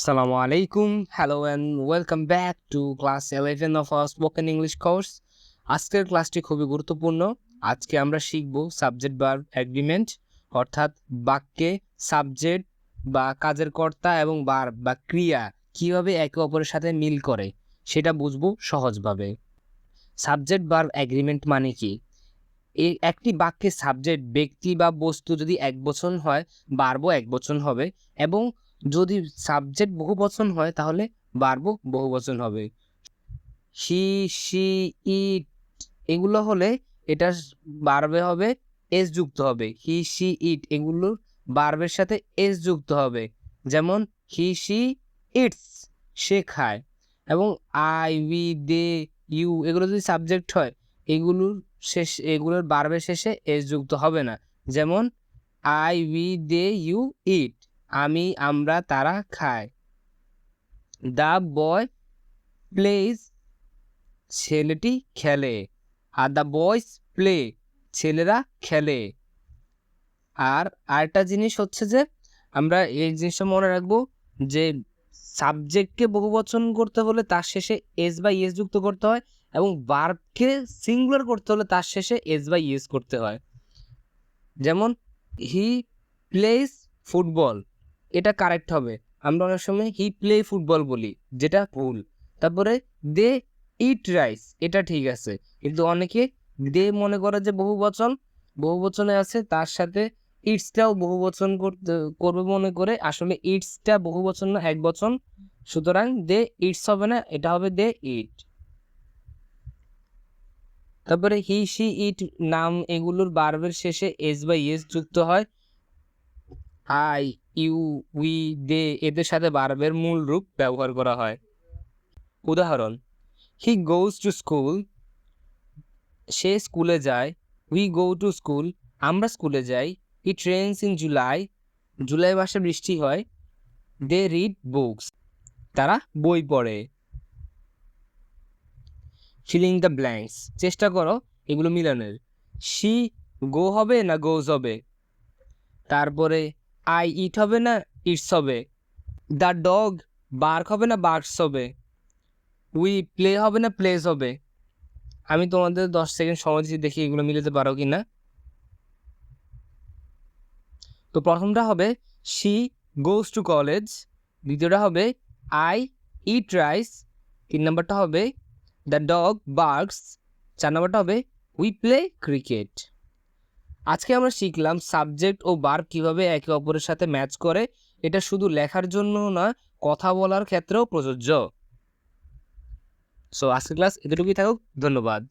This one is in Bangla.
Assalamu alaikum. Hello and welcome back to class 11 of our spoken English course. আজকের ক্লাসটি খুবই গুরুত্বপূর্ণ আজকে আমরা শিখব সাবজেক্ট বার অ্যাগ্রিমেন্ট অর্থাৎ বাক্যে সাবজেক্ট বা কাজের কর্তা এবং বার বা ক্রিয়া কীভাবে একে অপরের সাথে মিল করে, সেটা বুঝব সহজভাবে সাবজেক্ট বার অ্যাগ্রিমেন্ট মানে কি এই একটি বাক্যে সাবজেক্ট ব্যক্তি বা বস্তু যদি এক বচন হয় বারবো এক বচন হবে এবং যদি সাবজেক্ট বহু বচন হয়, তাহলে বারবো বহু বচন হবে। হি সি ইট এগুলো হলে এটা বারবে হবে এস যুক্ত হবে। হি সি ইট এগুলোর বারবের সাথে এস যুক্ত হবে। যেমন হি সি ইটস সে খায়। এবং আই উই দে ইউ এগুলো যদি সাবজেক্ট হয় এগুলোর শেষ, এগুলোর বারবের শেষে এস যুক্ত হবে না। যেমন I we they you it আমি, আমরা, তারা খায়। দ্য বয় প্লেজ ছেলেটি খেলে। আর দ্য বয়স প্লে ছেলেরা খেলে। আর আরেকটা জিনিস হচ্ছে যে, আমরা এই জিনিসটা মনে রাখব যে, সাবজেক্টকে বহুবচন করতে হলে তার শেষে এস বা ইএস যুক্ত করতে হয় এবং বার্বকে সিঙ্গুলার করতে হলে তার শেষে এস বা ইএস করতে হয়। যেমন, হি প্লেস ফুটবল। এটা কারেক্ট হবে। আমরা অনেক সময় হি প্লে ফুটবল বলি, যেটা ভুল তারপরে দে ইট রাইস এটা ঠিক আছে। কিন্তু অনেকে দে মনে করে যে বহু বচন, বহু বচনে আছে, তার সাথে ইটসটাও বহু বচন করতে, করবে মনে করে। আসলে ইটসটা বহু বচন না, এক বচন। সুতরাং দে ইটস হবে না, এটা হবে দে ইট তারপরে হি সি ইট নাম এগুলোর বার্বের শেষে এস বা ইএস যুক্ত হয়। আই, ইউ, উই, দে এদের সাথে বার্বের মূল রূপ ব্যবহার করা হয়। উদাহরণ হি গোজ টু স্কুল সে স্কুলে যায় উই গো টু স্কুল আমরা স্কুলে যাই he trains in July July মাসে বৃষ্টি হয় দে রিড বুকস তারা বই পড়ে। ফিলিং দ্য ব্ল্যাঙ্কস চেষ্টা করো এগুলো মিলানের। শি গো হবে না গোজ হবে? তারপরে আই ইট হবে না, ইটস হবে। দ্য ডগ বার্ক হবে না, বার্কস হবে। উই প্লে হবে না, প্লেস হবে। আমি তোমাদের দশ সেকেন্ড সময় দিচ্ছি, দেখি এগুলো মিলাতে পারো কি না তো প্রথমটা হবে শি গোজ টু কলেজ দ্বিতীয়টা হবে আই ইট রাইস তিন নম্বরটা হবে দ্য ডগ বার্কস চার নম্বরটা হবে উই প্লে ক্রিকেট আজকে আমরা শিখলাম সাবজেক্ট ও বার কীভাবে একে অপরের সাথে ম্যাচ করে। এটা শুধু লেখার জন্য না কথা বলার ক্ষেত্রেও প্রযোজ্য। সো আজকের ক্লাস এতটুকুই থাকুক, ধন্যবাদ।